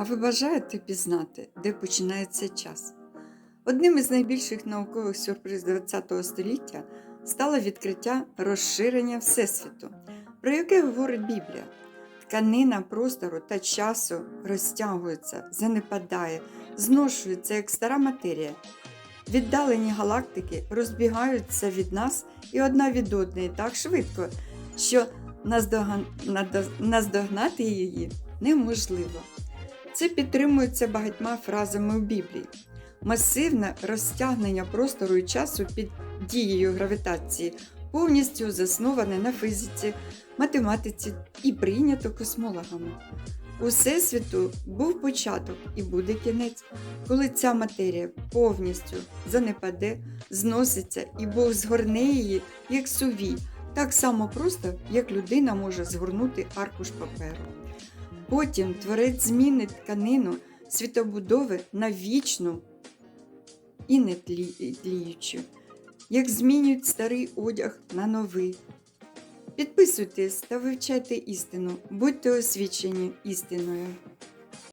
А ви бажаєте пізнати, де починається час? Одним із найбільших наукових сюрпризів ХХ століття стало відкриття розширення Всесвіту, про яке говорить Біблія. Тканина простору та часу розтягується, занепадає, зношується як стара матерія. Віддалені галактики розбігаються від нас і одна від одної так швидко, що наздогнати її неможливо. Це підтримується багатьма фразами у Біблії. Масивне розтягнення простору і часу під дією гравітації повністю засноване на фізиці, математиці і прийнято космологами. У Всесвіту був початок і буде кінець, коли ця матерія повністю занепаде, зноситься і Бог згорне її як сувій, так само просто, як людина може згорнути аркуш паперу. Потім творець змінить тканину світобудови на вічну і не тліючу, як змінюють старий одяг на новий. Підписуйтесь та вивчайте істину, будьте освічені істиною.